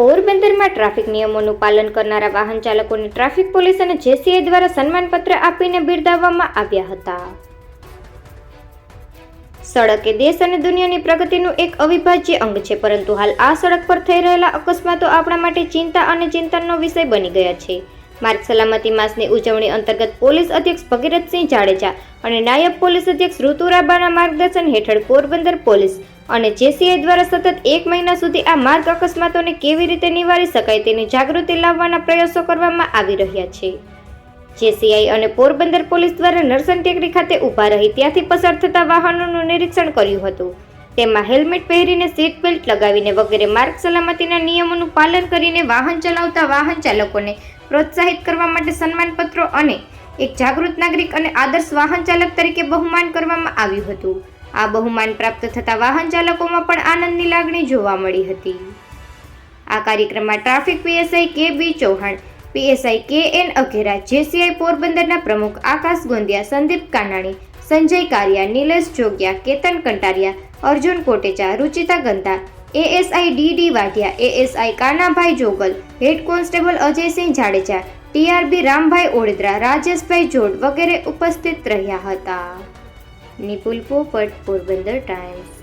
પોરબંદરમાં ટ્રાફિક નિયમોનું પાલન કરનારા વાહન ચાલકોને ટ્રાફિક પોલીસ અને જેસીઆઈ દ્વારા સન્માનપત્ર આપીને બિરદાવવામાં આવ્યા હતા. સડક એ દેશ અને દુનિયાની પ્રગતિનું એક અવિભાજ્ય અંગ છે, પરંતુ હાલ આ સડક પર થઈ રહેલા અકસ્માતો આપણા માટે ચિંતા અને ચિંતનનો વિષય બની ગયા છે. માર્ગ સલામતી માસની ઉજવણી અંતર્ગત પોલીસ અધ્યક્ષ ભગીરથસિંહ જાડેજા અને નાયબ પોલીસ અધ્યક્ષ ઋતુરાબાના માર્ગદર્શન હેઠળ પોરબંદર પોલીસ અને જેસીઆઈ દ્વારા સતત એક મહિના સુધી આ માર્ગ અકસ્માતોને કેવી રીતે નિવારી શકાય તેની જાગૃતિ લાવવાના પ્રયાસો કરવામાં આવી રહ્યા છે. જેસીઆઈ અને પોરબંદર પોલીસ દ્વારા નરસન ટેકરી ખાતે ઊભા રહી ત્યાંથી પસાર થતા વાહનોનું નિરીક્ષણ કર્યું હતું. તેમાં હેલ્મેટ પહેરીને સીટ બેલ્ટ લગાવીને વગેરે માર્ગ સલામતીના નિયમોનું પાલન કરીને વાહન ચલાવતા વાહન ચાલકોને પ્રોત્સાહિત કરવા માટે સન્માનપત્રો અને એક જાગૃત નાગરિક અને આદર્શ વાહન ચાલક તરીકે બહુમાન કરવામાં આવ્યું હતું. આ બહુમાન પ્રાપ્ત થતા વાહન ચાલકોમાં પણ આનંદની લાગણી જોવા મળી હતી. આ કાર્યક્રમમાં traffic PSI K B Chauhan, PSI K N Aghera, JCI પોરબંદરના પ્રમુખ Akash Gondiya, Sandeep Kanani Sanjay Kariya, Nilesh Jogiya, Ketan Kantariya, Arjun Kotecha, Ruchita Gandha ASI D Vadhiya, ASI Kanabhai Jogal, head constable Ajaysinh Jadeja, TRB Rambhai Odedara, Rajeshbhai Jod વગેરે ઉપસ્થિત રહ્યા હતા. નિપુલ પોપટ, Porbandar times.